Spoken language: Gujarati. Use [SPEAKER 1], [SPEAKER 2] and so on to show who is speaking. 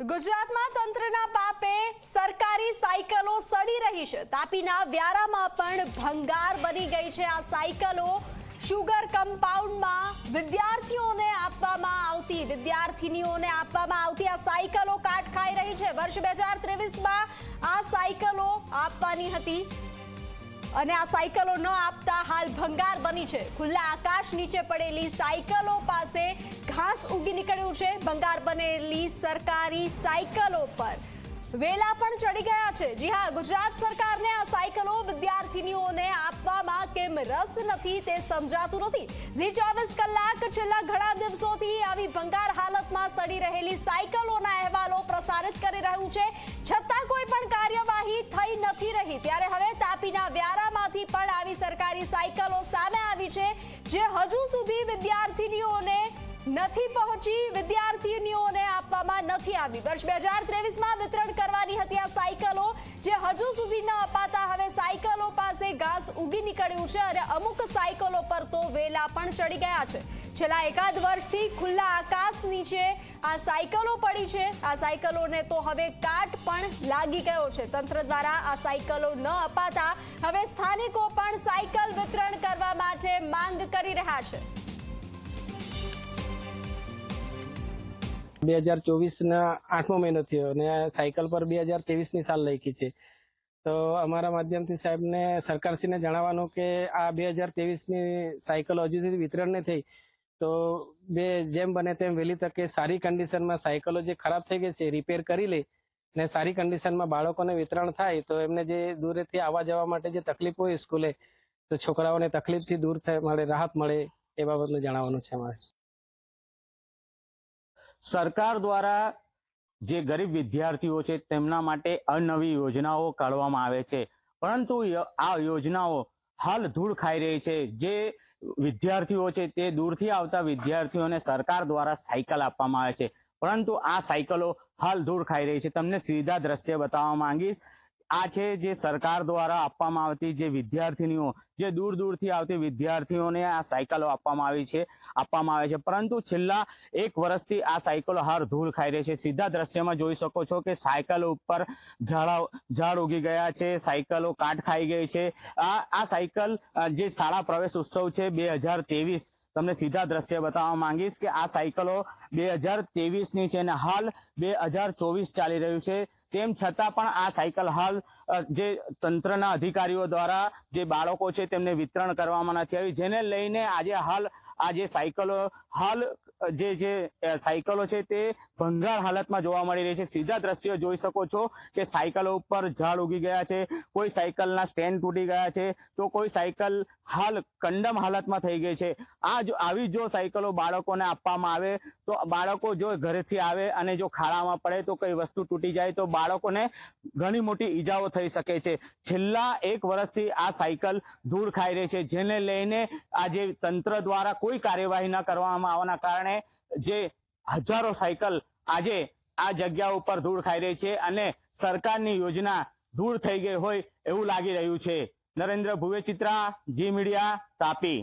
[SPEAKER 1] ગુજરાતમાં તંત્રના પાપે સરકારી સાયકલો સડી રહી છે. તાપીના વ્યારામાં પણ ભંગાર બની ગઈ છે આ સાયકલો. શુગર કમ્પાઉન્ડમાં વિદ્યાર્થીઓને આપવામાં આવતી, વિદ્યાર્થીનીઓને આપવામાં આવતી આ સાયકલો કાટ ખાઈ રહી છે. વર્ષ બે હજાર ત્રેવીસમાં આ સાયકલો આપવાની હતી. અને આ સાયકલો ન આપતા હાલ ભંગાર બની છે. ખુલ્લા આકાશ નીચે પડેલી સાયકલો પાસે ઘાસ ઉગી નીકળ્યું છે. ભંગાર બનેલી સરકારી સાયકલો પર. વેલા પણ ચડી ગયા છે. જી હા, ગુજરાત સરકારને આ સાયકલો વિદ્યાર્થીનીઓને આપવામાં કેમ રસ નથી તે સમજાતું નથી. ઝી ચોવીસ કલાક છેલ્લા ઘણા દિવસોથી આવી ભંગાર હાલતમાં સડી રહેલી સાયકલોના અહેવાલો પ્રસારિત કરી રહ્યું છે. કોઈ પણ કાર્યવાહી થઈ નથી રહી. ત્યારે હવે તાપીના વ્યારામાંથી પણ આવી સરકારી સાયકલો સામે આવી છે, જે હજુ સુધી વિદ્યાર્થીનીઓને નથી પહોંચી, વિદ્યાર્થીનીઓને આપવામાં નથી આવી. વર્ષ બે હજાર ત્રેવીસમાં વિતરણ કરવાની હતી આ સાયકલો, જે હજુ સુધી ન અપાતા. હવે સાયકલો પાસે ઘાસ ઉગી નીકળ્યું છે અને અમુક સાયકલો પર તો વેલા પણ ચડી ગયા છે. છેલ્લા એકાદ વર્ષથી ખુલ્લા આકાશ નીચે આ સાયકલો પડી છે. આ સાયકલોને તો હવે કાટ પણ લાગી ગયો છે. તંત્ર દ્વારા આ સાયકલો ન અપાતા હવે સ્થાનિકો પણ સાયકલ વિતરણ કરવા માટે માંગ કરી રહ્યા છે.
[SPEAKER 2] બે હજાર ચોવીસના આઠમો મહિનો થયો અને સાયકલ પર બે હજાર ત્રેવીસની સાલ લખી છે. તો અમારા માધ્યમથી સાહેબને સરકારશ્રીને જણાવવાનું કે આ બે હજાર ત્રેવીસની સાયકલ હજુ સુધી વિતરણ નહીં થઈ. તો બે જેમ બને તેમ વહેલી તકે સારી કન્ડિશનમાં સાયકલો જે ખરાબ થઈ ગઈ છે રિપેર કરી લે અને સારી કન્ડિશનમાં બાળકોને વિતરણ થાય તો એમને જે દૂરેથી આવવા જવા માટે જે તકલીફ હોય સ્કૂલે, તો છોકરાઓને તકલીફથી દૂર થાય, મળે, રાહત મળે એ બાબતનું જણાવવાનું છે મારે.
[SPEAKER 3] સરકાર દ્વારા જે ગરીબ વિદ્યાર્થીઓ છે તેમના માટે અનવી યોજનાઓ કાઢવામાં આવે છે. પરંતુ આ યોજનાઓ હાલ ધૂળ ખાઈ રહી છે. જે વિદ્યાર્થીઓ છે તે દૂરથી આવતા વિદ્યાર્થીઓને સરકાર દ્વારા સાયકલ આપવામાં આવે છે. પરંતુ આ સાયકલો હાલ ધૂળ ખાઈ રહી છે. તમને સીધા દ્રશ્ય બતાવવા માંગીશ. આ છે જે સરકાર દ્વારા આપવામાં આવતી જે વિદ્યાર્થીનીઓ, જે દૂર દૂરથી આવતી વિદ્યાર્થીઓને આ સાયકલો આપવામાં આવી છે, આપવામાં આવે છે. પરંતુ છેલ્લા એક વર્ષથી આ સાયકલો હાર ધૂળ ખાઈ રહી છે. સીધા દ્રશ્યમાં જોઈ શકો છો કે સાયકલો ઉપર ઝાડા, ઝાડ ઉગી ગયા છે, સાયકલો કાટ ખાઈ ગઈ છે. આ આ સાયકલ જે શાળા પ્રવેશ ઉત્સવ છે, બે હજાર ત્રેવીસ તમને સીધા દ્રશ્ય બતાવવા માંગીશ કે આ સાયકલો બે હજારની છે અને હાલ બે ચાલી રહ્યું છે. તેમ છતાં પણ આ સાયકલ હાલ જે તંત્રના અધિકારીઓ દ્વારા જે બાળકો છે તેમને વિતરણ કરવામાં નથી આવી. જેને લઈને આજે હાલ આ જે સાયકલો, હાલ જે જે સાયકલો છે તે ભંગાર હાલતમાં જોવા મળી રહી છે. સીધા દ્રશ્યો જોઈ શકો છો કે સાયકલો ઉપર ઝાડ ઉગી ગયા છે, કોઈ સાયકલના સ્ટેન્ડ તૂટી ગયા છે, તો કોઈ સાયકલ હાલ કંડમ હાલતમાં થઈ ગઈ છે. આ જો આવી જો સાયકલો બાળકોને આપવામાં આવે, તો બાળકો જો ઘરેથી આવે અને જો ખાડામાં પડે તો કઈ વસ્તુ તૂટી જાય, તો બાળકોને ઘણી મોટી ઈજાઓ થઈ શકે છે. છેલ્લા એક વર્ષથી આ સાયકલ ધૂળ ખાઈ રહી છે, જેને લઈને આજે તંત્ર દ્વારા કોઈ કાર્યવાહી ન કરવામાં આવવાના કારણે જે હજારો સાયકલ આજે આ જગ્યા ઉપર ધૂળ ખાઈ રહી છે અને સરકારની યોજના ધૂળ થઈ ગઈ હોય એવું લાગી રહ્યું છે. Narendra Bhuve Chitra, Zee media, Tapi.